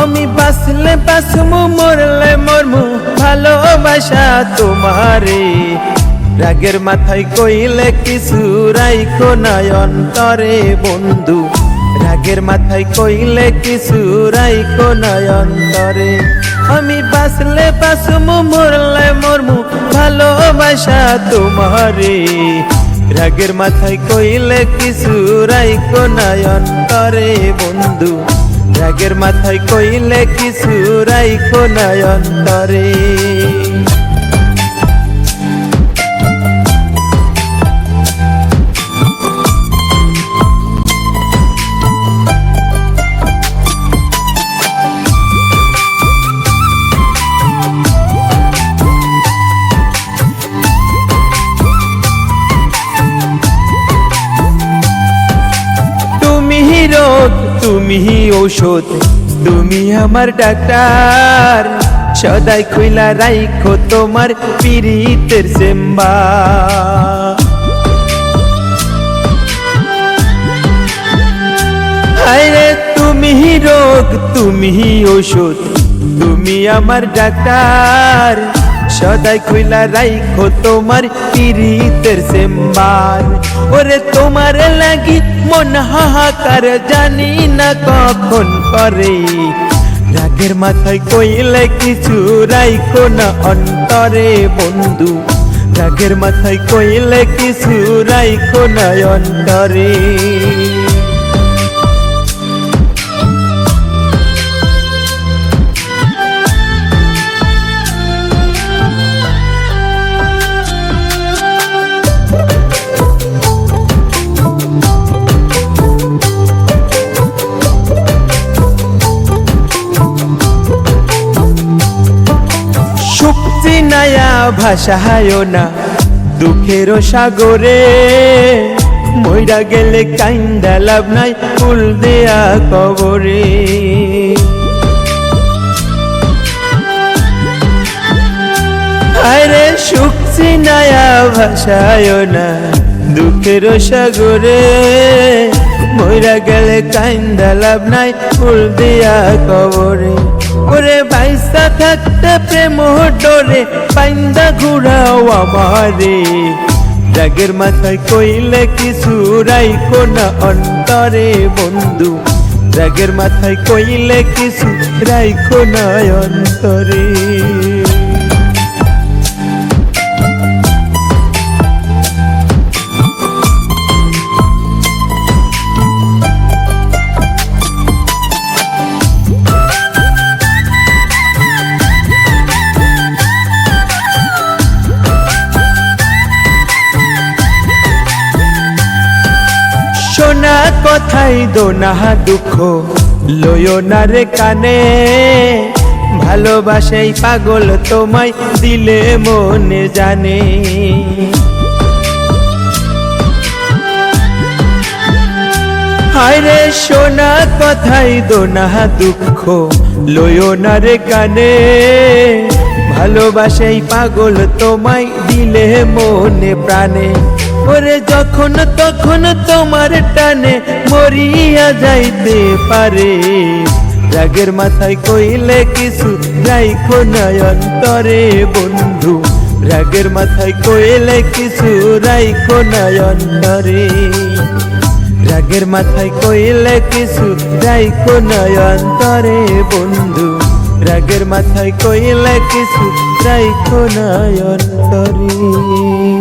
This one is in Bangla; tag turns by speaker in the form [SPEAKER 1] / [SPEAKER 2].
[SPEAKER 1] আমি বাসলে বাসমু মরলে মরমু, ভালোবাসা তোমারে। রাগের মাথায় কইলে কিছু রাইখো নাই অন্তরে বন্ধু। রাগের মাথায় কইলে কিছু রাইখো নাই অন্তরে। আমি বাসলে বাসমু মরলে মরমু, ভালোবাসা তোমারে। রাগের মাথায় কইলে কিছু রাইখো নাই অন্তরে বন্ধু। রাগের মাথায় কইলে কিছু রাইখো নয় অন্তরে। তুমি ঔষধ, তুমি আমার ডাক্তার। সদাই কইলা রাইখো তোমার পিরিতের চেম্বার। আরে তুমি রোগ, তুমি ঔষধ, তুমি আমার ডাক্তার। সদাই কইলা রাইখো তোমার পিরিতের চেম্বার ওরে তোমার লাগি মন হাহাকার জানি না কখন করে। রাগের মাথায় কইলে কিছু রাইখো না অন্তরে বন্ধু। রাগের মাথায় কইলে কিছু রাইখো না অন্তরে। নায়া ভাষায় না। দুঃখের সাগরে মইরা গেলে কাইন্দা লাভ নাই ফুল দেয়া কবরে। আরে শুকছি নায়া ভাষায় না। দুঃখের সাগরে মইরা গেলে কাইন্দা লাভ নাই ফুল দিয়া কবরে। বাইসা থাকতে প্রেম ডরে পাইন্দা ঘুরাও আমারে। রাগের মাথায় কইলে কিছু রাইকো না অন্তরে বন্ধু। রাগের মাথায় কইলে কিছু রাইকো না অন্তরে। কথাই দোনা দুঃখ লয় না রে কানে। ভালোবাসাই পাগল তোমায় দিলে মনে জানে। হায়রে শোনা কথাই দোনা দুঃখ লয় না রে কানে। ভালোবাসাই পাগল তোমায় দিলে মনে প্রাণে। ওরে যখন তখন তোমার টানে মরিয়া যাইতে পারে। রাগের মাথায় কইলে কিছু রাইখো নয় অন্তরে বন্ধু। রাগের মাথায় কইলে কিছু রাইখো নয় অন্তরে। রাগের মাথায় কইলে কিছু রাইখো নয় অন্তরে বন্ধু। রাগের মাথায় কইলে কিছু রাইখো নয় অন্তরে।